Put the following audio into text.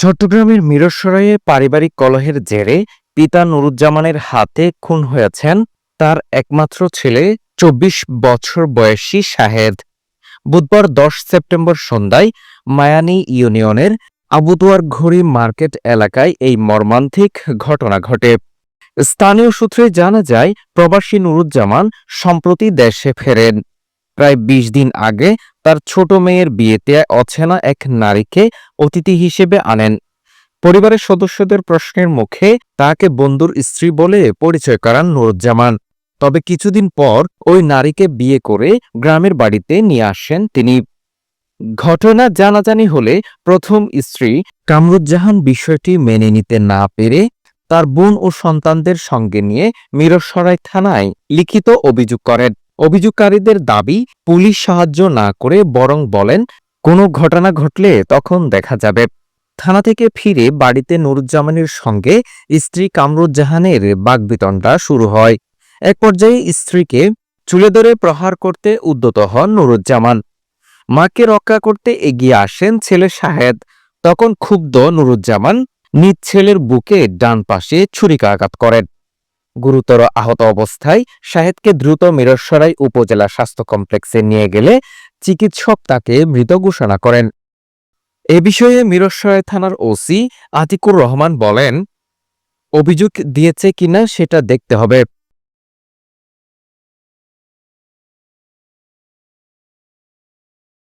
চট্টগ্রামের মিরসরাইয়ে পারিবারিক কলহের জেরে পিতা নুরুজ্জামানের হাতে খুন হয়েছেন তার একমাত্র ছেলে চব্বিশ বছর বয়সী শাহেদ। বুধবার দশ সেপ্টেম্বর সন্ধ্যায় মায়ানী ইউনিয়নের আবুদুয়ার ঘড়ি মার্কেট এলাকায় এই মর্মান্তিক ঘটনা ঘটে। স্থানীয় সূত্রে জানা যায়, প্রবাসী নুরুজ্জামান সম্প্রতি দেশে ফেরেন। প্রায় ২০ দিন আগে তার ছোট মেয়ের বিয়েতে অচেনা এক নারীকে অতিথি হিসেবে আনেন। পরিবারের সদস্যদের প্রশ্নের মুখে তাকে বন্ধুর স্ত্রী বলে পরিচয় করান নুরুজ্জামান। তবে কিছুদিন পর ওই নারীকে বিয়ে করে গ্রামের বাড়িতে নিয়ে আসেন তিনি। ঘটনা জানাজানি হলে প্রথম স্ত্রী কামরুজ্জাহান বিষয়টি মেনে নিতে না পেরে তার বোন ও সন্তানদের সঙ্গে নিয়ে মিরসরাই থানায় লিখিত অভিযোগ করেন। অভিযোগকারীদের দাবি, পুলিশ সাহায্য না করে বরং বলেন, কোনো ঘটনা ঘটলে তখন দেখা যাবে। থানা থেকে ফিরে বাড়িতে নুরুজ্জামানের সঙ্গে স্ত্রী কামরুজ্জাহানের বাগবিতণ্ডা শুরু হয়। এক পর্যায়ে স্ত্রীকে চুলে ধরে প্রহার করতে উদ্যত হন নুরুজ্জামান। মাকে রক্ষা করতে এগিয়ে আসেন ছেলে শাহেদ। তখন ক্ষুব্ধ নুরুজ্জামান নিজ ছেলের বুকে ডান পাশে ছুরিকাঘাত করেন। গুরুতর আহত অবস্থায় শাহেদকে দ্রুত মিরসরাই উপজেলা স্বাস্থ্য কমপ্লেক্সে নিয়ে গেলে চিকিৎসক তাকে মৃত ঘোষণা করেন। এ বিষয়ে মিরসরাই থানার ওসি আতিকুর রহমান বলেন, অভিযোগ দিয়েছে কিনা সেটা দেখতে হবে।